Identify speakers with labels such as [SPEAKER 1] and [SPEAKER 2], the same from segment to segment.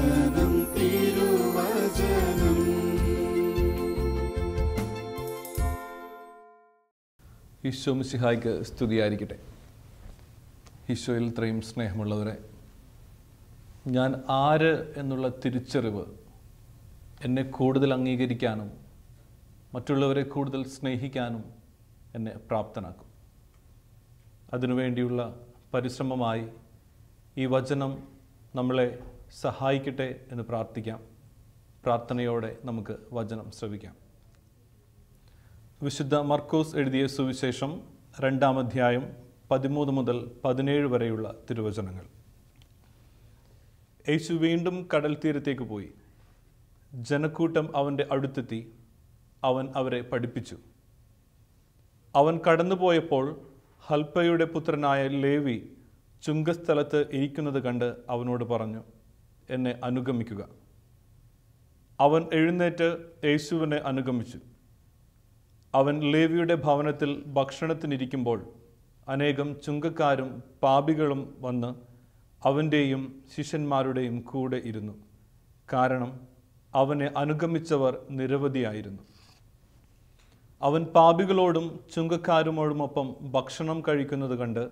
[SPEAKER 1] തിരുവചനം തിരുവചനം.
[SPEAKER 2] ഈശോ മിസിഹായ്ക്ക് സ്തുതിയായിരിക്കട്ടെ. ഈശോയിൽ ഇത്രയും സ്നേഹമുള്ളവരെ ഞാൻ ആര് എന്നുള്ള തിരിച്ചറിവ് എന്നെ കൂടുതൽ അംഗീകരിക്കാനും മറ്റുള്ളവരെ കൂടുതൽ സ്നേഹിക്കാനും എന്നെ പ്രാപ്തനാക്കും. അതിനുവേണ്ടിയുള്ള പരിശ്രമമായി ഈ വചനം നമ്മളെ സഹായിക്കട്ടെ എന്ന് പ്രാർത്ഥിക്കാം. പ്രാർത്ഥനയോടെ നമുക്ക് വചനം ശ്രവിക്കാം. വിശുദ്ധ മർക്കോസ് എഴുതിയ സുവിശേഷം രണ്ടാം അധ്യായം പതിമൂന്ന് മുതൽ പതിനേഴ് വരെയുള്ള തിരുവചനങ്ങൾ. യേശു വീണ്ടും കടൽ തീരത്തേക്ക് പോയി. ജനക്കൂട്ടം അവന്റെ അടുത്തെത്തി. അവൻ അവരെ പഠിപ്പിച്ചു. അവൻ കടന്നുപോയപ്പോൾ ഹൽപ്പയുടെ പുത്രനായ ലേവി ചുങ്കസ്ഥലത്ത് ഇരിക്കുന്നത് കണ്ട് അവനോട് പറഞ്ഞു എന്നെ അനുഗമിക്കുക. അവൻ എഴുന്നേറ്റ് യേശുവിനെ അനുഗമിച്ചു. അവൻ ലേവിയുടെ ഭവനത്തിൽ ഭക്ഷണത്തിനിരിക്കുമ്പോൾ അനേകം ചുങ്കക്കാരും പാപികളും വന്ന് അവന്റെയും ശിഷ്യന്മാരുടെയും കൂടെ ഇരുന്നു. കാരണം അവനെ അനുഗമിച്ചവർ നിരവധിയായിരുന്നു. അവൻ പാപികളോടും ചുങ്കക്കാരുമോടുമൊപ്പം ഭക്ഷണം കഴിക്കുന്നത് കണ്ട്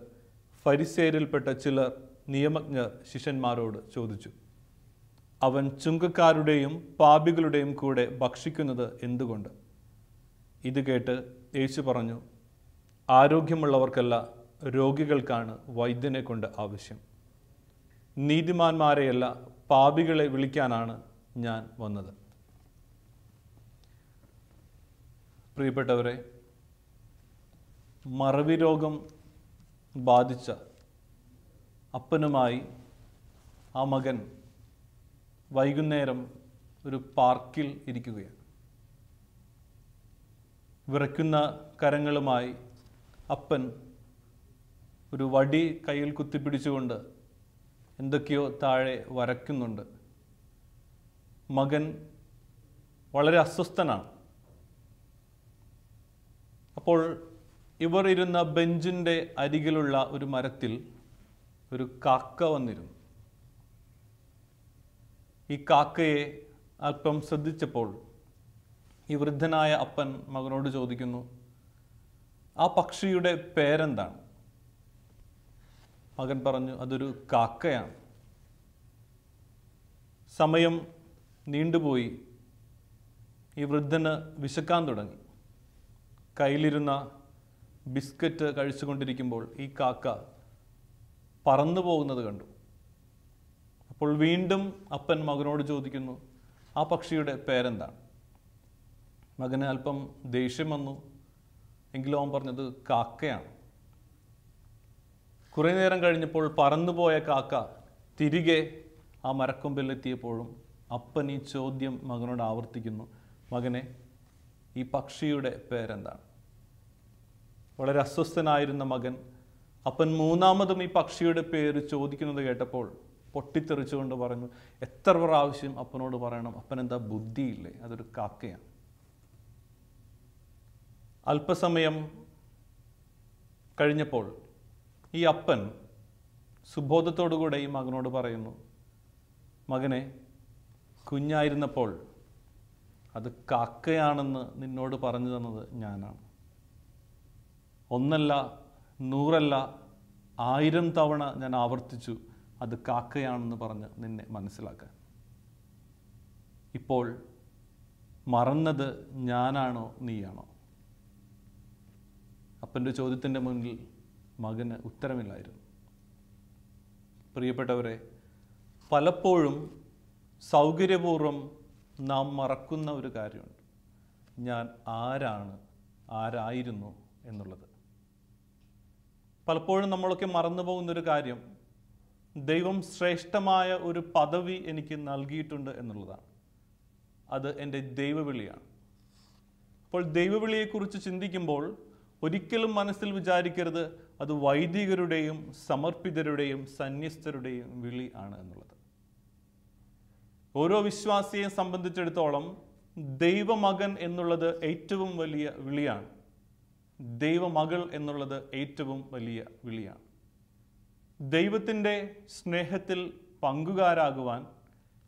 [SPEAKER 2] ഫരിസേരിൽപ്പെട്ട ചിലർ നിയമജ്ഞർ ശിഷ്യന്മാരോട് ചോദിച്ചു അവൻ ചുങ്കക്കാരുടെയും പാപികളുടെയും കൂടെ ഭക്ഷിക്കുന്നത് എന്തുകൊണ്ട്? ഇത് കേട്ട് യേശു പറഞ്ഞു ആരോഗ്യമുള്ളവർക്കല്ല രോഗികൾക്കാണ് വൈദ്യനെ കൊണ്ട് ആവശ്യം. നീതിമാന്മാരെയല്ല പാപികളെ വിളിക്കാനാണ് ഞാൻ വന്നത്. പ്രിയപ്പെട്ടവരെ മറവി രോഗം ബാധിച്ച അപ്പനുമായി ആ മകൻ വൈകുന്നേരം ഒരു പാർക്കിൽ ഇരിക്കുകയാണ്. വിറയ്ക്കുന്ന കരങ്ങളുമായി അപ്പൻ ഒരു വടി കയ്യിൽ കുത്തിപ്പിടിച്ചുകൊണ്ട് എന്തൊക്കെയോ താഴെ വരയ്ക്കുന്നുണ്ട്. മകൻ വളരെ അസ്വസ്ഥനാണ്. അപ്പോൾ ഇവർ ഇരുന്ന ബെഞ്ചിന്റെ അരികിലുള്ള ഒരു മരത്തിൽ ഒരു കാക്ക വന്നിരുന്നു. ഈ കാക്കയെ അല്പം ശ്രദ്ധിച്ചപ്പോൾ ഈ വൃദ്ധനായ അപ്പൻ മകനോട് ചോദിക്കുന്നു ആ പക്ഷിയുടെ പേരെന്താണ്? മകൻ പറഞ്ഞു അതൊരു കാക്കയാണ്. സമയം നീണ്ടുപോയി. ഈ വൃദ്ധന് വിശക്കാൻ തുടങ്ങി. കയ്യിലിരുന്ന ബിസ്ക്കറ്റ് കഴിച്ചുകൊണ്ടിരിക്കുമ്പോൾ ഈ കാക്ക പറന്നു പോകുന്നത് കണ്ടു. അപ്പോൾ വീണ്ടും അപ്പൻ മകനോട് ചോദിക്കുന്നു ആ പക്ഷിയുടെ പേരെന്താണ്? മകന് അല്പം ദേഷ്യം വന്നു. എങ്കിലും അവൻ പറഞ്ഞത് കാക്കയാണ്. കുറേ നേരം കഴിഞ്ഞപ്പോൾ പറന്നുപോയ കാക്ക തിരികെ ആ മരക്കൊമ്പിലെത്തിയപ്പോഴും അപ്പൻ ഈ ചോദ്യം മകനോട് ആവർത്തിക്കുന്നു. മകനെ ഈ പക്ഷിയുടെ പേരെന്താണ്? വളരെ അസ്വസ്ഥനായിരുന്ന മകൻ അപ്പൻ മൂന്നാമതും ഈ പക്ഷിയുടെ പേര് ചോദിക്കുന്നത് കേട്ടപ്പോൾ പൊട്ടിത്തെറിച്ചുകൊണ്ട് പറഞ്ഞു എത്ര പ്രാവശ്യം അപ്പനോട് പറയണം? അപ്പൻ എന്താ ബുദ്ധിയില്ലേ? അതൊരു കാക്കയാണ്. അല്പസമയം കഴിഞ്ഞപ്പോൾ ഈ അപ്പൻ സുബോധത്തോടുകൂടെ ഈ മകനോട് പറയുന്നു മകനെ കുഞ്ഞായിരുന്നപ്പോൾ അത് കാക്കയാണെന്ന് നിന്നോട് പറഞ്ഞു തന്നത് ഞാനാണ്. ഒന്നല്ല നൂറല്ല ആയിരം തവണ ഞാൻ ആവർത്തിച്ചു അത് കാക്കയാണെന്ന് പറഞ്ഞ് നിന്നെ മനസ്സിലാക്കാൻ. ഇപ്പോൾ മറന്നത് ഞാനാണോ നീയാണോ? അപ്പന്റെ ചോദ്യത്തിന്റെ മുന്നിൽ മകന് ഉത്തരമില്ലായിരുന്നു. പ്രിയപ്പെട്ടവരെ പലപ്പോഴും സൗകര്യപൂർവം നാം മറക്കുന്ന ഒരു കാര്യമുണ്ട്. ഞാൻ ആരാണ് ആരായിരുന്നു എന്നുള്ളത്. പലപ്പോഴും നമ്മളൊക്കെ മറന്നു പോകുന്നൊരു കാര്യം ദൈവം ശ്രേഷ്ഠമായ ഒരു പദവി എനിക്ക് നൽകിയിട്ടുണ്ട് എന്നുള്ളതാണ്. അത് എന്റെ ദൈവവിളിയാണ്. അപ്പോൾ ദൈവവിളിയെക്കുറിച്ച് ചിന്തിക്കുമ്പോൾ ഒരിക്കലും മനസ്സിൽ വിചാരിക്കരുത് അത് വൈദികരുടെയും സമർപ്പിതരുടെയും സന്യസ്തരുടെയും വിളി ആണ് എന്നുള്ളത്. ഓരോ വിശ്വാസിയെ സംബന്ധിച്ചിടത്തോളം ദൈവമകൻ എന്നുള്ളത് ഏറ്റവും വലിയ വിളിയാണ്. ദൈവമകൾ എന്നുള്ളത് ഏറ്റവും വലിയ വിളിയാണ്. ദൈവത്തിന്റെ സ്നേഹത്തിൽ പങ്കുകാരാകുവാൻ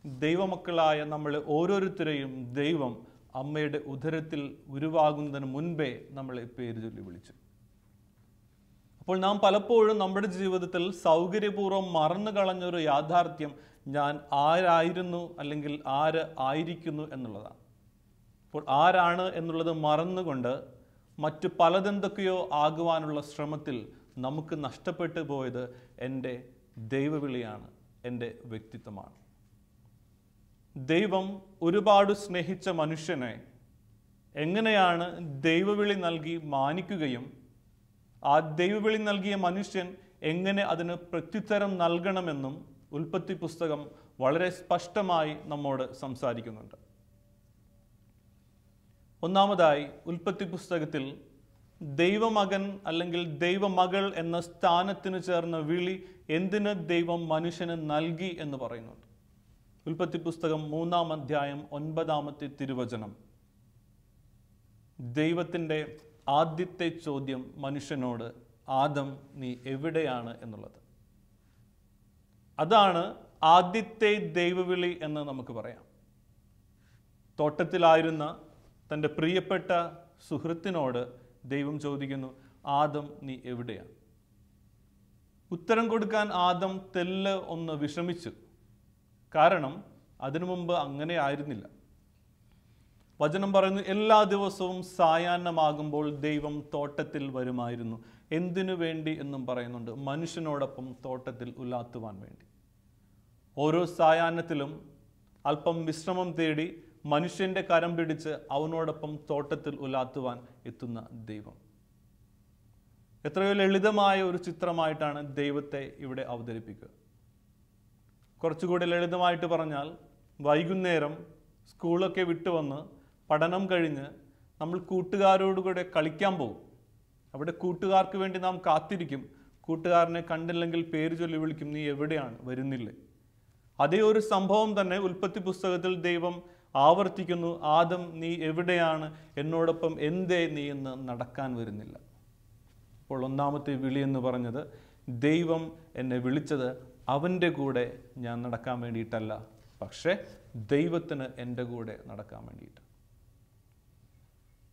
[SPEAKER 2] ദൈവമക്കളായ നമ്മൾ ഓരോരുത്തരെയും ദൈവം അമ്മയുടെ ഉദരത്തിൽ ഉരുവാകുന്നതിന് മുൻപേ നമ്മളെ പേര് ചൊല്ലി വിളിച്ചു. അപ്പോൾ നാം പലപ്പോഴും നമ്മുടെ ജീവിതത്തിൽ സൗകര്യപൂർവം മറന്നു കളഞ്ഞൊരു യാഥാർത്ഥ്യം ഞാൻ ആരായിരുന്നു അല്ലെങ്കിൽ ആര് ആയിരിക്കുന്നു എന്നുള്ളതാണ്. അപ്പോൾ ആരാണ് എന്നുള്ളത് മറന്നുകൊണ്ട് മറ്റു പലതെന്തൊക്കെയോ ആകുവാനുള്ള ശ്രമത്തിൽ നമുക്ക് നഷ്ടപ്പെട്ടു പോയത് എന്റെ ദൈവവിളിയാണ് എന്റെ വ്യക്തിത്വമാണ്. ദൈവം ഒരുപാട് സ്നേഹിച്ച മനുഷ്യനെ എങ്ങനെയാണ് ദൈവവിളി നൽകി മാനിക്കുകയും ആ ദൈവവിളി നൽകിയ മനുഷ്യൻ എങ്ങനെ അതിന് പ്രത്യുത്തരം നൽകണമെന്നും ഉൽപ്പത്തി പുസ്തകം വളരെ സ്പഷ്ടമായി നമ്മോട് സംസാരിക്കുന്നുണ്ട്. ഒന്നാമതായി ഉൽപ്പത്തി പുസ്തകത്തിൽ ദൈവമകൻ അല്ലെങ്കിൽ ദൈവമകൾ എന്ന സ്ഥാനത്തിന് ചേർന്ന വിളി എന്തിന് ദൈവം മനുഷ്യന് നൽകി എന്ന് പറയുന്നുണ്ട്? ഉൽപ്പത്തി പുസ്തകം മൂന്നാം അധ്യായം ഒൻപതാമത്തെ തിരുവചനം. ദൈവത്തിന്റെ ആദ്യത്തെ ചോദ്യം മനുഷ്യനോട് ആദം നീ എവിടെയാണ്? എന്നുള്ളത്. അതാണ് ആദ്യത്തെ ദൈവവിളി എന്ന് നമുക്ക് പറയാം. തോട്ടത്തിലായിരുന്ന തന്റെ പ്രിയപ്പെട്ട സുഹൃത്തിനോട് ദൈവം ചോദിക്കുന്നു ആദം നീ എവിടെയാണ് ഉത്തരം കൊടുക്കാൻ ആദം തെല്ല് ഒന്ന് വിഷമിച്ചു കാരണം അതിനു മുമ്പ് അങ്ങനെ ആയിരുന്നില്ല. വചനം പറയുന്നു എല്ലാ ദിവസവും സായാഹ്നമാകുമ്പോൾ ദൈവം തോട്ടത്തിൽ വരുമായിരുന്നു. എന്തിനു വേണ്ടി എന്നും പറയുന്നുണ്ട്. മനുഷ്യനോടൊപ്പം തോട്ടത്തിൽ ഉലാത്തുവാൻ വേണ്ടി. ഓരോ സായാഹ്നത്തിലും അല്പം വിശ്രമം തേടി മനുഷ്യന്റെ കരം പിടിച്ച് അവനോടൊപ്പം തോട്ടത്തിൽ ഉലാത്തുവാൻ എത്തുന്ന ദൈവം. എത്രയോ ലളിതമായ ഒരു ചിത്രമായിട്ടാണ് ദൈവത്തെ ഇവിടെ അവതരിപ്പിക്കുക. കുറച്ചുകൂടി ലളിതമായിട്ട് പറഞ്ഞാൽ വൈകുന്നേരം സ്കൂളൊക്കെ വിട്ടുവന്ന് പഠനം കഴിഞ്ഞ് നമ്മൾ കൂട്ടുകാരോടുകൂടെ കളിക്കാൻ പോകും. അവിടെ കൂട്ടുകാർക്ക് വേണ്ടി നാം കാത്തിരിക്കും. കൂട്ടുകാരനെ കണ്ടില്ലെങ്കിൽ പേര് ചൊല്ലി വിളിക്കും നീ എവിടെയാണ്? വരുന്നില്ലേ? അതേ ഒരു സംഭവം തന്നെ ഉൽപ്പത്തി പുസ്തകത്തിൽ ദൈവം ആവർത്തിക്കുന്നു ആദം നീ എവിടെയാണ്? എന്നോടൊപ്പം എന്തേ നീ എന്ന് നടക്കാൻ വരുന്നില്ല? അപ്പോൾ ഒന്നാമത്തെ വിളി എന്ന് പറഞ്ഞത് ദൈവം എന്നെ വിളിച്ചത് അവന്റെ കൂടെ ഞാൻ നടക്കാൻ വേണ്ടിയിട്ടല്ല പക്ഷേ ദൈവത്തിന് എന്റെ കൂടെ നടക്കാൻ വേണ്ടിയിട്ട്.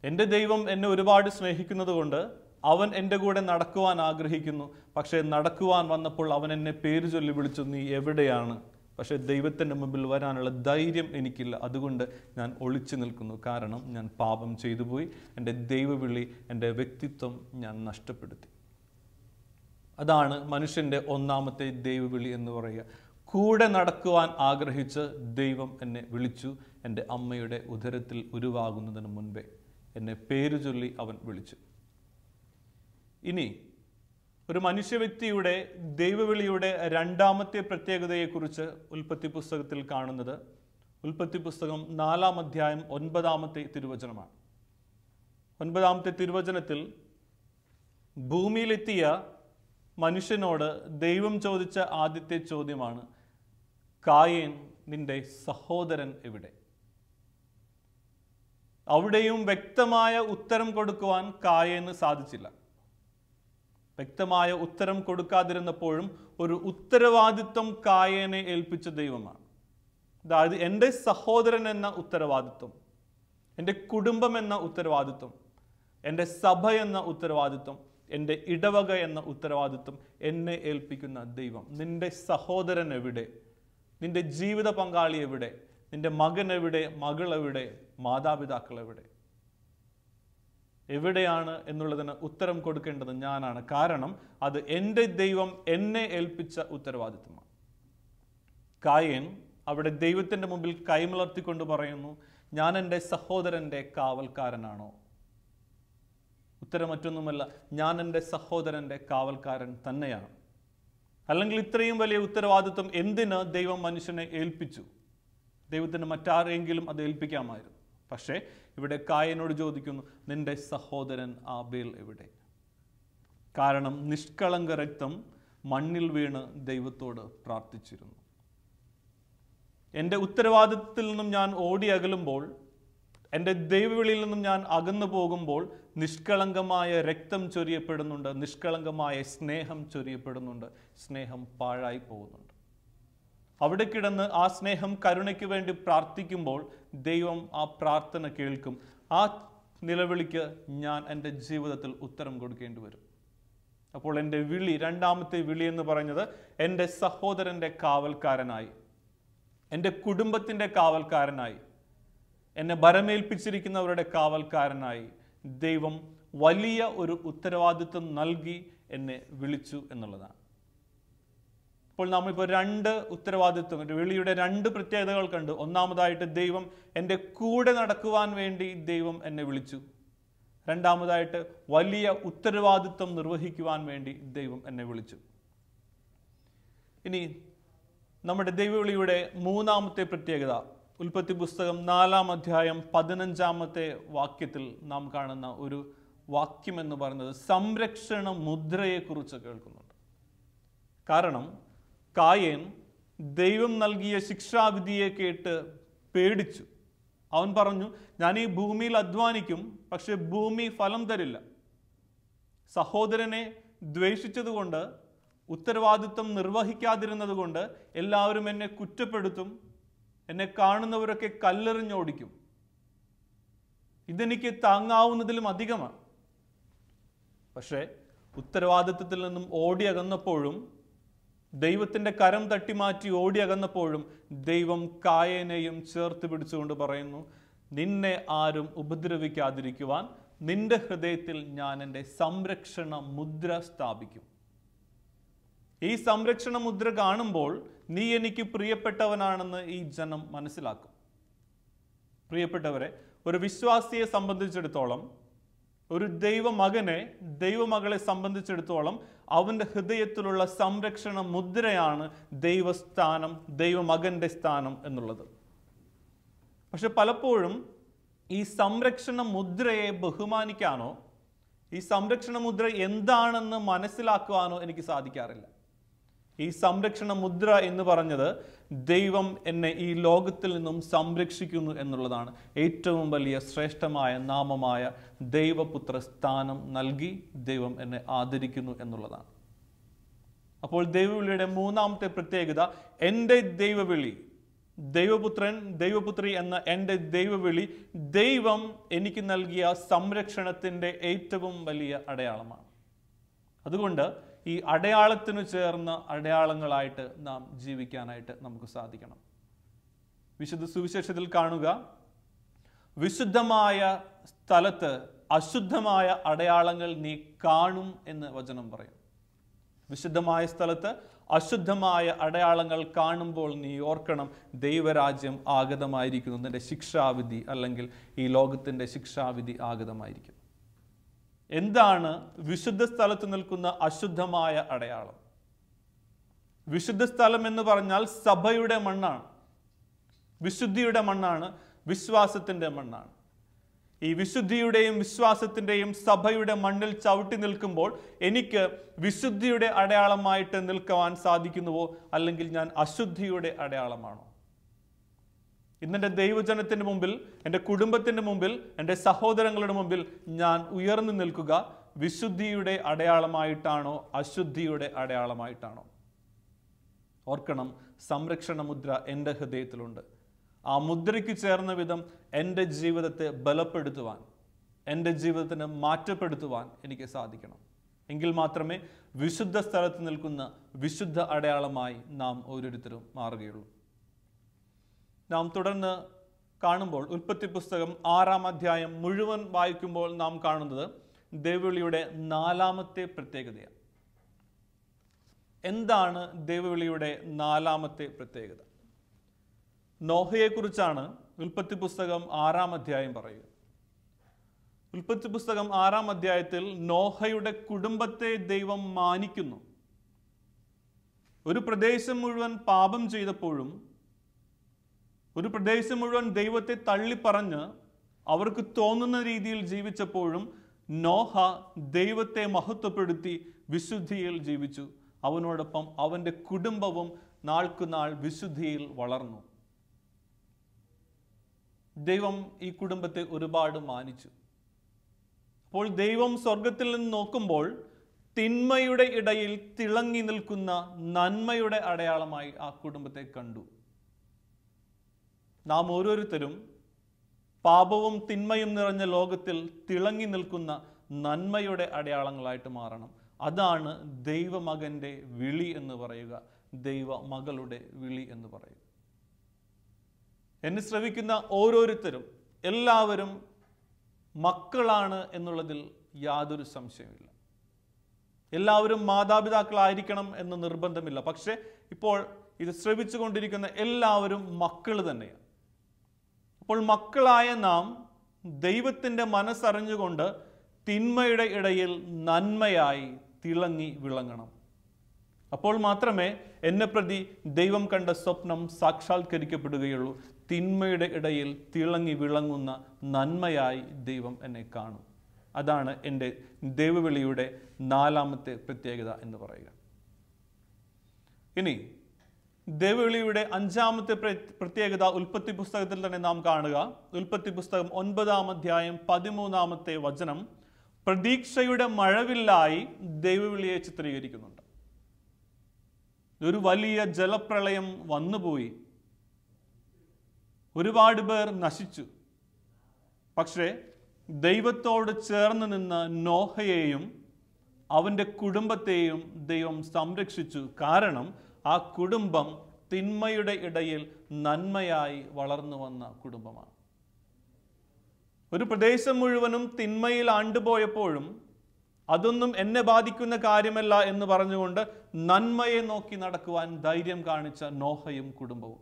[SPEAKER 2] എന്റെ ദൈവം എന്നെ ഒരുപാട് സ്നേഹിക്കുന്നത് കൊണ്ട് അവൻ എന്റെ കൂടെ നടക്കുവാൻ ആഗ്രഹിക്കുന്നു പക്ഷേ നടക്കുവാൻ വന്നപ്പോൾ അവൻ എന്നെ പേര് ചൊല്ലി വിളിച്ചു നീ എവിടെയാണ്? പക്ഷേ ദൈവത്തിന്റെ മുമ്പിൽ വരാനുള്ള ധൈര്യം എനിക്കില്ല. അതുകൊണ്ട് ഞാൻ ഒളിച്ചു നിൽക്കുന്നു. കാരണം ഞാൻ പാപം ചെയ്തു പോയി എന്റെ ദൈവവിളി എന്റെ വ്യക്തിത്വം ഞാൻ നഷ്ടപ്പെടുത്തി. അതാണ് മനുഷ്യന്റെ ഒന്നാമത്തെ ദൈവവിളി എന്ന് പറയുക. കൂടെ നടക്കുവാൻ ആഗ്രഹിച്ച് ദൈവം എന്നെ വിളിച്ചു. എന്റെ അമ്മയുടെ ഉദരത്തിൽ ഉരുവാകുന്നതിന് മുൻപേ എന്നെ പേരു ചൊല്ലി അവൻ വിളിച്ചു. ഇനി ഒരു മനുഷ്യ വ്യക്തിയുടെ ദൈവവിളിയുടെ രണ്ടാമത്തെ പ്രത്യേകതയെക്കുറിച്ച് ഉൽപ്പത്തി പുസ്തകത്തിൽ കാണുന്നത് ഉൽപ്പത്തി പുസ്തകം നാലാം അധ്യായം ഒൻപതാമത്തെ തിരുവചനമാണ്. ഒൻപതാമത്തെ തിരുവചനത്തിൽ ഭൂമിയിലെത്തിയ മനുഷ്യനോട് ദൈവം ചോദിച്ച ആദ്യത്തെ ചോദ്യമാണ് കായേൻ നിന്റെ സഹോദരൻ എവിടെ? അവിടെയും വ്യക്തമായ ഉത്തരം കൊടുക്കുവാൻ കായേന് സാധിച്ചില്ല. വ്യക്തമായ ഉത്തരം കൊടുക്കാതിരുന്നപ്പോഴും ഒരു ഉത്തരവാദിത്വം കായനെ ഏൽപ്പിച്ച ദൈവമാണ്. അതായത് എന്റെ സഹോദരൻ എന്ന ഉത്തരവാദിത്വം എന്റെ കുടുംബം എന്ന ഉത്തരവാദിത്വം എന്റെ സഭ എന്ന ഉത്തരവാദിത്വം എന്റെ ഇടവക എന്ന ഉത്തരവാദിത്വം എന്നെ ഏൽപ്പിക്കുന്ന ദൈവം. നിന്റെ സഹോദരൻ എവിടെ? നിന്റെ ജീവിത പങ്കാളി എവിടെ? നിന്റെ മകൻ എവിടെ? മകൾ എവിടെ? മാതാപിതാക്കൾ എവിടെ? എവിടെയാണ് എന്നുള്ളതിന് ഉത്തരം കൊടുക്കേണ്ടത് ഞാനാണ്. കാരണം അത് എന്റെ ദൈവം എന്നെ ഏൽപ്പിച്ച ഉത്തരവാദിത്വമാണ്. കായൻ അവിടെ ദൈവത്തിന്റെ മുമ്പിൽ കൈമലർത്തിക്കൊണ്ട് പറയുന്നു ഞാൻ എന്റെ സഹോദരന്റെ കാവൽക്കാരനാണോ? ഉത്തരം മറ്റൊന്നുമല്ല ഞാൻ എന്റെ സഹോദരന്റെ കാവൽക്കാരൻ തന്നെയാണ്. അല്ലെങ്കിൽ ഇത്രയും വലിയ ഉത്തരവാദിത്വം എന്തിന് ദൈവം മനുഷ്യനെ ഏൽപ്പിച്ചു? ദൈവത്തിന് മറ്റാരെങ്കിലും അത് ഏൽപ്പിക്കാമായിരുന്നു. പക്ഷേ ഇവിടെ കായനോട് ചോദിക്കുന്നു നിന്റെ സഹോദരൻ ആബേൽ എവിടെ? കാരണം നിഷ്കളങ്ക രക്തം മണ്ണിൽ വീണ് ദൈവത്തോട് പ്രാർത്ഥിച്ചിരുന്നു. എന്റെ ഉത്തരവാദിത്തത്തിൽ നിന്നും ഞാൻ ഓടി അകലുമ്പോൾ എന്റെ ദൈവവിളിയിൽ നിന്നും ഞാൻ അകന്നു പോകുമ്പോൾ നിഷ്കളങ്കമായ രക്തം ചൊരിയപ്പെടുന്നുണ്ട് നിഷ്കളങ്കമായ സ്നേഹം ചൊരിയപ്പെടുന്നുണ്ട് സ്നേഹം പാഴായി പോകുന്നുണ്ട്. അവിടെ കിടന്ന് ആ സ്നേഹം കരുണയ്ക്ക് വേണ്ടി പ്രാർത്ഥിക്കുമ്പോൾ ദൈവം ആ പ്രാർത്ഥന കേൾക്കും. ആ നിലവിളിക്ക് ഞാൻ എന്റെ ജീവിതത്തിൽ ഉത്തരം കൊടുക്കേണ്ടി വരും. അപ്പോൾ എന്റെ വിളി രണ്ടാമത്തെ വിളി എന്ന് പറയുന്നത് എന്റെ സഹോദരന്റെ കാവൽക്കാരനായി എന്റെ കുടുംബത്തിന്റെ കാവൽക്കാരനായി എന്നെ ഭരമേൽപ്പിച്ചിരിക്കുന്നവരുടെ കാവൽക്കാരനായി ദൈവം വലിയ ഒരു ഉത്തരവാദിത്വം നൽകി എന്നെ വിളിച്ചു എന്നുള്ളതാണ്. ഇപ്പോൾ നമ്മളിപ്പോൾ രണ്ട് ഉത്തരവാദിത്വം വിളിയുടെ രണ്ട് പ്രത്യേകതകൾ കണ്ടു ഒന്നാമതായിട്ട് ദൈവം എന്റെ കൂടെ നടക്കുവാൻ വേണ്ടി ദൈവം എന്നെ വിളിച്ചു. രണ്ടാമതായിട്ട് വലിയ ഉത്തരവാദിത്വം നിർവഹിക്കുവാൻ വേണ്ടി ദൈവം എന്നെ വിളിച്ചു. ഇനി നമ്മുടെ ദൈവവിളിയുടെ മൂന്നാമത്തെ പ്രത്യേകത ഉൽപ്പത്തി പുസ്തകം നാലാം അധ്യായം പതിനഞ്ചാമത്തെ വാക്യത്തിൽ നാം കാണുന്ന ഒരു വാക്യം എന്ന് പറയുന്നത് സംരക്ഷണ മുദ്രയെക്കുറിച്ച് കേൾക്കുന്നുണ്ട്. കാരണം കായേൻ ദൈവം നൽകിയ ശിക്ഷാവിധിയെ കേട്ട് പേടിച്ചു. അവൻ പറഞ്ഞു ഞാൻ ഈ ഭൂമിയിൽ അധ്വാനിക്കും പക്ഷെ ഭൂമി ഫലം തരില്ല. സഹോദരനെ ദ്വേഷിച്ചതുകൊണ്ട് ഉത്തരവാദിത്വം നിർവഹിക്കാതിരുന്നതുകൊണ്ട് എല്ലാവരും എന്നെ കുറ്റപ്പെടുത്തും എന്നെ കാണുന്നവരൊക്കെ കല്ലെറിഞ്ഞോടിക്കും. ഇതെനിക്ക് താങ്ങാവുന്നതിലും അധികമാണ്. പക്ഷേ ഉത്തരവാദിത്വത്തിൽ നിന്നും ഓടി അകന്നപ്പോഴും ദൈവത്തിന്റെ കരം തട്ടിമാറ്റി ഓടി അകന്നപ്പോഴും ദൈവം കായനെയും ചേർത്ത് പിടിച്ചുകൊണ്ട് പറയുന്നു നിന്നെ ആരും ഉപദ്രവിക്കാതിരിക്കുവാൻ നിന്റെ ഹൃദയത്തിൽ ഞാൻ എന്റെ സംരക്ഷണ മുദ്ര സ്ഥാപിക്കും. ഈ സംരക്ഷണ മുദ്ര കാണുമ്പോൾ നീ എനിക്ക് പ്രിയപ്പെട്ടവനാണെന്ന് ഈ ജനം മനസ്സിലാക്കും. പ്രിയപ്പെട്ടവരെ ഒരു വിശ്വാസിയെ സംബന്ധിച്ചിടത്തോളം ഒരു ദൈവമകനെ ദൈവമകളെ സംബന്ധിച്ചിടത്തോളം അവന്റെ ഹൃദയത്തിലുള്ള സംരക്ഷണ മുദ്രയാണ് ദൈവസ്ഥാനം ദൈവമകന്റെ സ്ഥാനം എന്നുള്ളത്. പക്ഷെ പലപ്പോഴും ഈ സംരക്ഷണ മുദ്രയെ ബഹുമാനിക്കാനോ ഈ സംരക്ഷണ മുദ്ര എന്താണെന്ന് മനസ്സിലാക്കുവാനോ എനിക്ക് സാധിക്കാറില്ല. ഈ സംരക്ഷണ മുദ്ര എന്ന് പറഞ്ഞത് ദൈവം എന്നെ ഈ ലോകത്തിൽ നിന്നും സംരക്ഷിക്കുന്നു എന്നുള്ളതാണ്. ഏറ്റവും വലിയ ശ്രേഷ്ഠമായ നാമമായ ദൈവപുത്ര സ്ഥാനം നൽകി ദൈവം എന്നെ ആദരിക്കുന്നു എന്നുള്ളതാണ്. അപ്പോൾ ദൈവവിളിയുടെ മൂന്നാമത്തെ പ്രത്യേകത എന്റെ ദൈവവിളി ദൈവപുത്രൻ ദൈവപുത്രി എന്ന എന്റെ ദൈവവിളി ദൈവം എനിക്ക് നൽകിയ സംരക്ഷണത്തിന്റെ ഏറ്റവും വലിയ അടയാളമാണ്. അതുകൊണ്ട് ഈ അടയാളത്തിനു ചേർന്ന അടയാളങ്ങളായിട്ട് നാം ജീവിക്കാനായിട്ട് നമുക്ക് സാധിക്കണം. വിശുദ്ധ സുവിശേഷത്തിൽ കാണുക. വിശുദ്ധമായ സ്ഥലത്ത് അശുദ്ധമായ അടയാളങ്ങൾ നീ കാണും എന്ന് വചനം പറയും. വിശുദ്ധമായ സ്ഥലത്ത് അശുദ്ധമായ അടയാളങ്ങൾ കാണുമ്പോൾ നീ ഓർക്കണം ദൈവരാജ്യം ആഗതമായിരിക്കുന്നു. നിന്റെ ശിക്ഷാവിധി അല്ലെങ്കിൽ ഈ ലോകത്തിന്റെ ശിക്ഷാവിധി ആഗതമായിരിക്കും എന്താണ് വിശുദ്ധ സ്ഥലത്ത് നിൽക്കുന്ന അശുദ്ധമായ അടയാളം? വിശുദ്ധ സ്ഥലം എന്ന് പറഞ്ഞാൽ സഭയുടെ മണ്ണാണ്. വിശുദ്ധിയുടെ മണ്ണാണ് വിശ്വാസത്തിന്റെ മണ്ണാണ്. ഈ വിശുദ്ധിയുടെയും വിശ്വാസത്തിന്റെയും സഭയുടെ മണ്ണിൽ ചവിട്ടി നിൽക്കുമ്പോൾ എനിക്ക് വിശുദ്ധിയുടെ അടയാളമായിട്ട് നിൽക്കുവാൻ സാധിക്കുന്നുവോ? അല്ലെങ്കിൽ ഞാൻ അശുദ്ധിയുടെ അടയാളമാണോ? ഇന്നെന്റെ ദൈവജനത്തിന്റെ മുമ്പിൽ എന്റെ കുടുംബത്തിന്റെ മുമ്പിൽ എന്റെ സഹോദരങ്ങളുടെ മുമ്പിൽ ഞാൻ ഉയർന്നു നിൽക്കുക. വിശുദ്ധിയുടെ അടയാളമായിട്ടാണോ അശുദ്ധിയുടെ അടയാളമായിട്ടാണോ? ഓർക്കണം സംരക്ഷണ മുദ്ര എന്റെ ഹൃദയത്തിലുണ്ട്. ആ മുദ്രയ്ക്ക് ചേർന്ന വിധം എന്റെ ജീവിതത്തെ ബലപ്പെടുത്തുവാൻ എന്റെ ജീവിതത്തിന് മാറ്റപ്പെടുത്തുവാൻ എനിക്ക് സാധിക്കണം. എങ്കിൽ മാത്രമേ വിശുദ്ധ സ്ഥലത്ത് നിൽക്കുന്ന വിശുദ്ധ അടയാളമായി നാം ഓരോരുത്തരും മാറുകയുള്ളൂ. നാം തുടർന്ന് കാണുമ്പോൾ ഉൽപ്പത്തി പുസ്തകം ആറാം അധ്യായം മുഴുവൻ വായിക്കുമ്പോൾ നാം കാണുന്നത് ദേവവിളിയുടെ നാലാമത്തെ പ്രത്യേകതയാണ്. എന്താണ് ദേവവിളിയുടെ നാലാമത്തെ പ്രത്യേകത? നോഹയെക്കുറിച്ചാണ് ഉൽപ്പത്തി പുസ്തകം ആറാം അധ്യായം പറയുക. ഉൽപ്പത്തി പുസ്തകം ആറാം അധ്യായത്തിൽ നോഹയുടെ കുടുംബത്തെ ദൈവം മാനിക്കുന്നു. ഒരു പ്രദേശം മുഴുവൻ പാപം ചെയ്തപ്പോഴും ഒരു പ്രദേശം മുഴുവൻ ദൈവത്തെ തള്ളിപ്പറഞ്ഞ് അവർക്ക് തോന്നുന്ന രീതിയിൽ ജീവിച്ചപ്പോഴും നോഹ ദൈവത്തെ മഹത്വപ്പെടുത്തി വിശുദ്ധിയിൽ ജീവിച്ചു. അവനോടൊപ്പം അവന്റെ കുടുംബവും നാൾക്കുനാൾ വിശുദ്ധിയിൽ വളർന്നു. ദൈവം ഈ കുടുംബത്തെ ഒരുപാട് മാനിച്ചു. അപ്പോൾ ദൈവം സ്വർഗത്തിൽ നിന്ന് നോക്കുമ്പോൾ തിന്മയുടെ ഇടയിൽ തിളങ്ങി നിൽക്കുന്ന നന്മയുടെ അടയാളമായി ആ കുടുംബത്തെ കണ്ടു. നാം ഓരോരുത്തരും പാപവും തിന്മയും നിറഞ്ഞ ലോകത്തിൽ തിളങ്ങി നിൽക്കുന്ന നന്മയുടെ അടയാളങ്ങളായിട്ട് മാറണം. അതാണ് ദൈവമകന്റെ വിളി എന്ന് പറയുക. ദൈവ മകളുടെ വിളി എന്ന് പറയുക. എന്നെ ശ്രവിക്കുന്ന ഓരോരുത്തരും എല്ലാവരും മക്കളാണ് എന്നുള്ളതിൽ യാതൊരു സംശയമില്ല എല്ലാവരും മാതാപിതാക്കളായിരിക്കണം എന്ന് നിർബന്ധമില്ല. പക്ഷെ ഇപ്പോൾ ഇത് ശ്രവിച്ചുകൊണ്ടിരിക്കുന്ന എല്ലാവരും മക്കൾ തന്നെയാണ്. അപ്പോൾ മക്കളായ നാം ദൈവത്തിന്റെ മനസ്സറിഞ്ഞുകൊണ്ട് തിന്മയുടെ ഇടയിൽ നന്മയായി തിളങ്ങി വിളങ്ങണം. അപ്പോൾ മാത്രമേ എന്നെ പ്രതി ദൈവം കണ്ട സ്വപ്നം സാക്ഷാത്കരിക്കപ്പെടുകയുള്ളൂ. തിന്മയുടെ ഇടയിൽ തിളങ്ങി വിളങ്ങുന്ന നന്മയായി ദൈവം എന്നെ കാണും. അതാണ് എന്റെ ദൈവവിളിയുടെ നാലാമത്തെ പ്രത്യേകത എന്ന് പറയുക. ഇനി ദൈവവിളിയുടെ അഞ്ചാമത്തെ പ്രത്യേകത ഉൽപ്പത്തി പുസ്തകത്തിൽ തന്നെ നാം കാണുക. ഉൽപ്പത്തി പുസ്തകം ഒൻപതാം അധ്യായം പതിമൂന്നാമത്തെ വചനം. പ്രതീക്ഷയുടെ മഴവില്ലായി ദൈവവിളിയെ ചിത്രീകരിക്കുന്നുണ്ട്. ഒരു വലിയ ജലപ്രളയം വന്നുപോയി. ഒരുപാട് പേർ നശിച്ചു. പക്ഷേ ദൈവത്തോട് ചേർന്ന് നിന്ന നോഹയെയും അവന്റെ കുടുംബത്തെയും ദൈവം സംരക്ഷിച്ചു. കാരണം ആ കുടുംബം തിന്മയുടെ ഇടയിൽ നന്മയായി വളർന്നു വന്ന കുടുംബമാണ്. ഒരു പ്രദേശം മുഴുവനും തിന്മയിൽ ആണ്ടുപോയപ്പോഴും അതൊന്നും എന്നെ ബാധിക്കുന്ന കാര്യമല്ല എന്ന് പറഞ്ഞുകൊണ്ട് നന്മയെ നോക്കി നടക്കുവാൻ ധൈര്യം കാണിച്ച നോഹയും കുടുംബവും.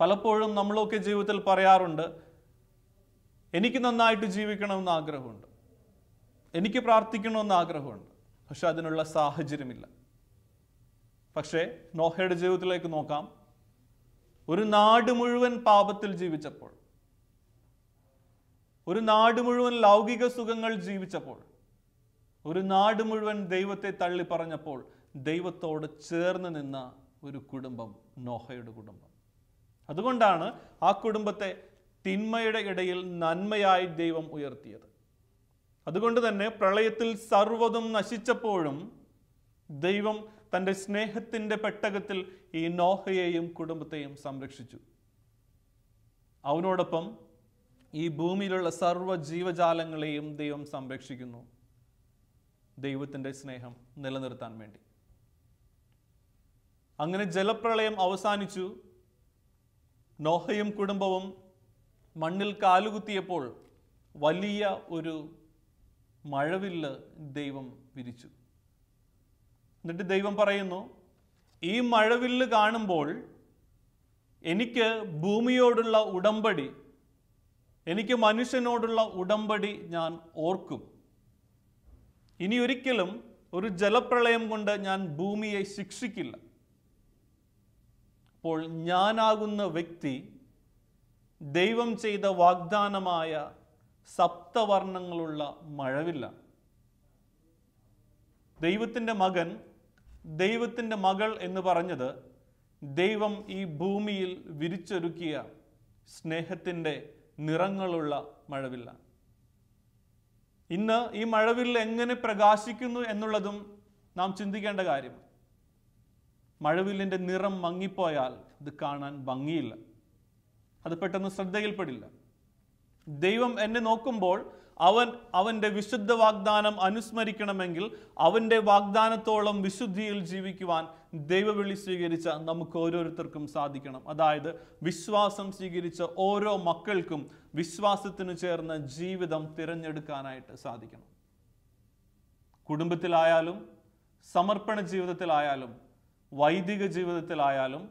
[SPEAKER 2] പലപ്പോഴും നമ്മളൊക്കെ ജീവിതത്തിൽ പറയാറുണ്ട് എനിക്ക് നന്നായിട്ട് ജീവിക്കണമെന്ന് ആഗ്രഹമുണ്ട്. എനിക്ക് പ്രാർത്ഥിക്കണമെന്ന് ആഗ്രഹമുണ്ട്. പക്ഷെ അതിനുള്ള സാഹചര്യമില്ല. പക്ഷേ നോഹയുടെ ജീവിതത്തിലേക്ക് നോക്കാം. ഒരു നാട് മുഴുവൻ പാപത്തിൽ ജീവിച്ചപ്പോൾ ഒരു നാട് മുഴുവൻ ലൗകിക സുഖങ്ങൾ ജീവിച്ചപ്പോൾ ഒരു നാട് മുഴുവൻ ദൈവത്തെ തള്ളി പറഞ്ഞപ്പോൾ ദൈവത്തോട് ചേർന്ന് നിന്ന ഒരു കുടുംബം നോഹയുടെ കുടുംബം. അതുകൊണ്ടാണ് ആ കുടുംബത്തെ തിന്മയുടെ ഇടയിൽ നന്മയായി ദൈവം ഉയർത്തിയത്. അതുകൊണ്ട് തന്നെ പ്രളയത്തിൽ സർവതും നശിച്ചപ്പോഴും ദൈവം തന്റെ സ്നേഹത്തിന്റെ പെട്ടകത്തിൽ ഈ നോഹയെയും കുടുംബത്തെയും സംരക്ഷിച്ചു. അവനോടൊപ്പം ഈ ഭൂമിയിലുള്ള സർവ ജീവജാലങ്ങളെയും ദൈവം സംരക്ഷിക്കുന്നു. ദൈവത്തിന്റെ സ്നേഹം നിലനിർത്താൻ വേണ്ടി. അങ്ങനെ ജലപ്രളയം അവസാനിച്ചു. നോഹയും കുടുംബവും മണ്ണിൽ കാലുകുത്തിയപ്പോൾ വലിയ ഒരു മഴവില്ല് ദൈവം വിരിച്ചു. എന്നിട്ട് ദൈവം പറയുന്നു ഈ മഴവില്ല് കാണുമ്പോൾ എനിക്ക് ഭൂമിയോടുള്ള ഉടമ്പടി എനിക്ക് മനുഷ്യനോടുള്ള ഉടമ്പടി ഞാൻ ഓർക്കും. ഇനി ഒരിക്കലും ഒരു ജലപ്രളയം കൊണ്ട് ഞാൻ ഭൂമിയെ ശിക്ഷിക്കില്ല. അപ്പോൾ ഞാനാകുന്ന വ്യക്തി ദൈവം ചെയ്ത വാഗ്ദാനമായ സപ്തവർണങ്ങളുള്ള മഴവില്ല. ദൈവത്തിന്റെ മകൻ ദൈവത്തിന്റെ മകൾ എന്ന് പറഞ്ഞത് ദൈവം ഈ ഭൂമിയിൽ വിരിച്ചൊരുക്കിയ സ്നേഹത്തിന്റെ നിറങ്ങളുള്ള മഴവില്ലാണ്. ഇന്ന് ഈ മഴവിൽ എങ്ങനെ പ്രകാശിക്കുന്നു എന്നുള്ളതും നാം ചിന്തിക്കേണ്ട കാര്യം. മഴവില്ലിന്റെ നിറം മങ്ങിപ്പോയാൽ ഇത് കാണാൻ ഭംഗിയില്ല. അത് പെട്ടെന്ന് ശ്രദ്ധയിൽപ്പെടില്ല. ദൈവം എന്നെ നോക്കുമ്പോൾ അവൻ അവന്റെ വിശുദ്ധ വാഗ്ദാനം അനുസ്മരിക്കണമെങ്കിൽ അവന്റെ വാഗ്ദാനത്തോളം വിശുദ്ധിയിൽ ജീവിക്കുവാൻ ദൈവവിളി സ്വീകരിച്ച നമുക്ക് ഓരോരുത്തർക്കും സാധിക്കണം. അതായത് വിശ്വാസം സ്വീകരിച്ച ഓരോ മക്കൾക്കും വിശ്വാസത്തിന് ചേർന്ന ജീവിതം തിരഞ്ഞെടുക്കാനായിട്ട് സാധിക്കണം. കുടുംബത്തിലായാലും സമർപ്പണ ജീവിതത്തിലായാലും വൈദിക ജീവിതത്തിലായാലും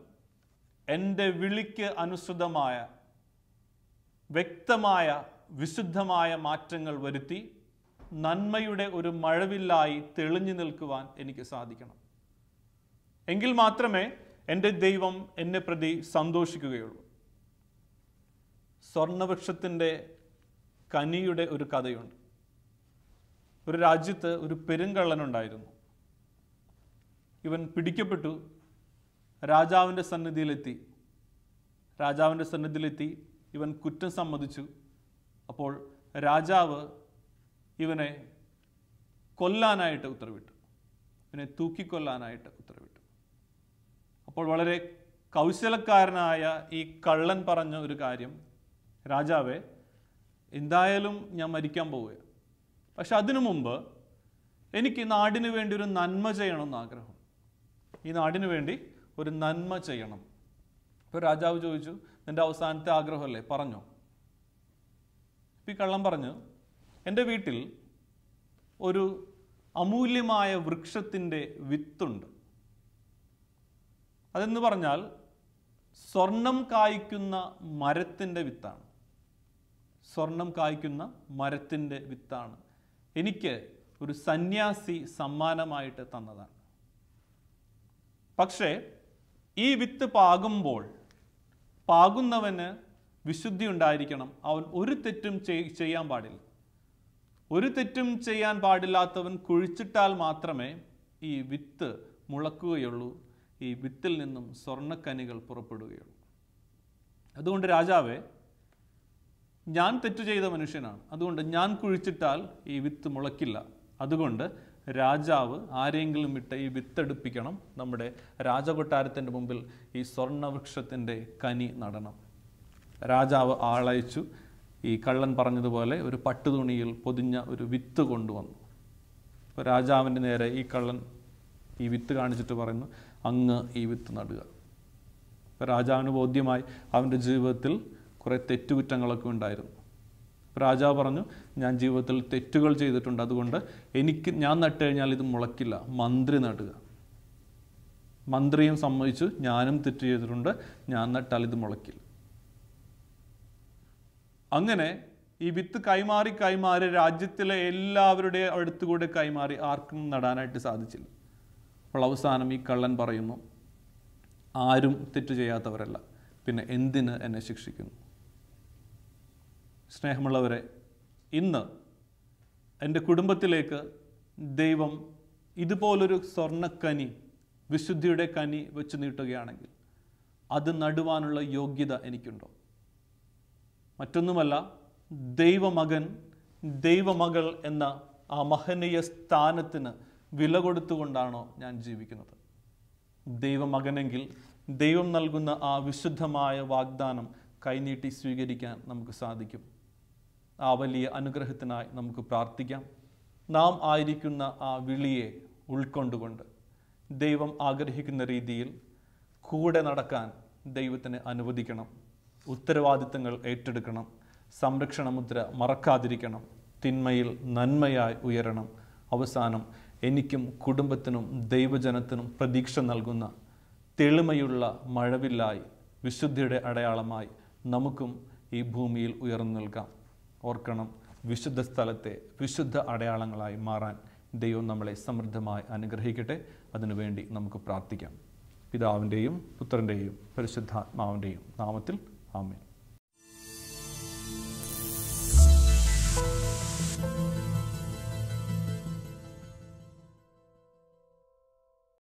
[SPEAKER 2] എന്റെ വിളിക്ക് അനുസൃതമായ വ്യക്തമായ വിശുദ്ധമായ മാറ്റങ്ങൾ വരുത്തി നന്മയുടെ ഒരു മഴവില്ലായി തെളിഞ്ഞു നിൽക്കുവാൻ എനിക്ക് സാധിക്കണം. എങ്കിൽ മാത്രമേ എന്റെ ദൈവം എന്നെ പ്രതി സന്തോഷിക്കുകയുള്ളൂ. സ്വർണവൃക്ഷത്തിന്റെ കനിയുടെ ഒരു കഥയുണ്ട്. ഒരു രാജ്യത്ത് ഒരു പെരുങ്കള്ളനുണ്ടായിരുന്നു. ഇവൻ പിടിക്കപ്പെട്ടു. രാജാവിന്റെ സന്നിധിയിലെത്തി. രാജാവിന്റെ സന്നിധിയിലെത്തി ഇവൻ കുറ്റം സമ്മതിച്ചു. അപ്പോൾ രാജാവ് ഇവനെ കൊല്ലാനായിട്ട് ഉത്തരവിട്ടു. ഇവനെ തൂക്കിക്കൊല്ലാനായിട്ട് ഉത്തരവിട്ടു. അപ്പോൾ വളരെ കൗശലക്കാരനായ ഈ കള്ളൻ പറഞ്ഞ ഒരു കാര്യം രാജാവെ എന്തായാലും ഞാൻ മരിക്കാൻ പോവുക പക്ഷെ അതിനു മുമ്പ് എനിക്ക് നാടിനു വേണ്ടി ഒരു നന്മ ചെയ്യണമെന്ന് ആഗ്രഹം. ഈ നാടിനു വേണ്ടി ഒരു നന്മ ചെയ്യണം. അപ്പോൾ രാജാവ് ചോദിച്ചു നിന്റെ അവസാനത്തെ ആഗ്രഹമല്ലേ? പറഞ്ഞോ. ഈ കള്ളം പറഞ്ഞു എന്റെ വീട്ടിൽ ഒരു അമൂല്യമായ വൃക്ഷത്തിന്റെ വിത്തുണ്ട്. അതെന്ന് പറഞ്ഞാൽ സ്വർണം കായ്ക്കുന്ന മരത്തിന്റെ വിത്താണ്. സ്വർണം കായ്ക്കുന്ന മരത്തിന്റെ വിത്താണ്. എനിക്ക് ഒരു സന്യാസി സമ്മാനമായിട്ട് തന്നതാണ്. പക്ഷേ ഈ വിത്ത് പാകുമ്പോൾ പാകുന്നവന് വിശുദ്ധി ഉണ്ടായിരിക്കണം. അവൻ ഒരു തെറ്റും ചെയ്യാൻ പാടില്ല. ഒരു തെറ്റും ചെയ്യാൻ പാടില്ലാത്തവൻ കുഴിച്ചിട്ടാൽ മാത്രമേ ഈ വിത്ത് മുളക്കുകയുള്ളൂ. ഈ വിത്തിൽ നിന്നും സ്വർണക്കനികൾ പുറപ്പെടുകയുള്ളൂ. അതുകൊണ്ട് രാജാവേ ഞാൻ തെറ്റു ചെയ്ത മനുഷ്യനാണ്. അതുകൊണ്ട് ഞാൻ കുഴിച്ചിട്ടാൽ ഈ വിത്ത് മുളയ്ക്കില്ല. അതുകൊണ്ട് രാജാവ് ആരെങ്കിലും ഇട്ട് ഈ വിത്തെടുപ്പിക്കണം. നമ്മുടെ രാജകൊട്ടാരത്തിന്റെ മുമ്പിൽ ഈ സ്വർണവൃക്ഷത്തിന്റെ കനി നടണം. രാജാവ് ആളയച്ചു. ഈ കള്ളൻ പറഞ്ഞതുപോലെ ഒരു പട്ടുതുണിയിൽ പൊതിഞ്ഞ ഒരു വിത്ത് കൊണ്ടുവന്നു. അപ്പോൾ രാജാവിന്റെ നേരെ ഈ കള്ളൻ ഈ വിത്ത് കാണിച്ചിട്ട് പറയുന്നു അങ്ങ് ഈ വിത്ത് നടുക. അപ്പോൾ രാജാവിന് ബോധ്യമായി അവന്റെ ജീവിതത്തിൽ കുറേ തെറ്റുകുറ്റങ്ങളൊക്കെ ഉണ്ടായിരുന്നു. രാജാവ് പറഞ്ഞു ഞാൻ ജീവിതത്തിൽ തെറ്റുകൾ ചെയ്തിട്ടുണ്ട്. അതുകൊണ്ട് എനിക്ക് ഞാൻ നട്ട് കഴിഞ്ഞാൽ ഇത് മുളയ്ക്കില്ല. മന്ത്രി നടുക. മന്ത്രിയും സമ്മതിച്ചു. ഞാനും തെറ്റ് ചെയ്തിട്ടുണ്ട്. ഞാൻ നട്ടാൽ ഇത് മുളയ്ക്കില്ല. അങ്ങനെ ഈ വിത്ത് കൈമാറി കൈമാറി രാജ്യത്തിലെ എല്ലാവരുടെ അടുത്തുകൂടെ കൈമാറി ആർക്കും നടാനായിട്ട് സാധിച്ചില്ല. അപ്പോൾ അവസാനം ഈ കള്ളൻ പറയുന്നു ആരും തെറ്റു ചെയ്യാത്തവരല്ല. പിന്നെ എന്തിന് എന്നെ ശിക്ഷിക്കുന്നു? സ്നേഹമുള്ളവരെ ഇന്ന് എന്റെ കുടുംബത്തിലേക്ക് ദൈവം ഇതുപോലൊരു സ്വർണക്കനി വിശുദ്ധിയുടെ കനി വെച്ച് നീട്ടുകയാണെങ്കിൽ അത് നടുവാനുള്ള യോഗ്യത എനിക്കുണ്ടോ? മറ്റൊന്നുമല്ല ദൈവമകൻ ദൈവമകൾ എന്ന ആ മഹനീയ സ്ഥാനത്തിന് വില കൊടുത്തുകൊണ്ടാണോ ഞാൻ ജീവിക്കുന്നത്. ദൈവമകനെങ്കിൽ ദൈവം നൽകുന്ന ആ വിശുദ്ധമായ വാഗ്ദാനം കൈനീട്ടി സ്വീകരിക്കാൻ നമുക്ക് സാധിക്കും. ആ വലിയ അനുഗ്രഹത്തിനായി നമുക്ക് പ്രാർത്ഥിക്കാം. നാം ആയിരിക്കുന്ന ആ വിളിയെ ഉൾക്കൊണ്ടുകൊണ്ട് ദൈവം ആഗ്രഹിക്കുന്ന രീതിയിൽ കൂടെ നടക്കാൻ ദൈവത്തിന് അനുവദിക്കണം. ഉത്തരവാദിത്തങ്ങൾ ഏറ്റെടുക്കണം. സംരക്ഷണ മുദ്ര മറക്കാതിരിക്കണം. തിന്മയിൽ നന്മയായി ഉയരണം. അവസാനം എനിക്കും കുടുംബത്തിനും ദൈവജനത്തിനും പ്രതീക്ഷ നൽകുന്ന തെളിമയുള്ള മഴവില്ലായി വിശുദ്ധിയുടെ അടയാളമായി നമുക്കും ഈ ഭൂമിയിൽ ഉയർന്നു നിൽക്കാം. ഓർക്കണം വിശുദ്ധ സ്ഥലത്തെ വിശുദ്ധ അടയാളങ്ങളായി മാറാൻ ദൈവം നമ്മളെ സമൃദ്ധമായി അനുഗ്രഹിക്കട്ടെ. അതിനുവേണ്ടി നമുക്ക് പ്രാർത്ഥിക്കാം. പിതാവിന്റെയും പുത്രന്റെയും പരിശുദ്ധാത്മാവിന്റെയും നാമത്തിൽ Amen.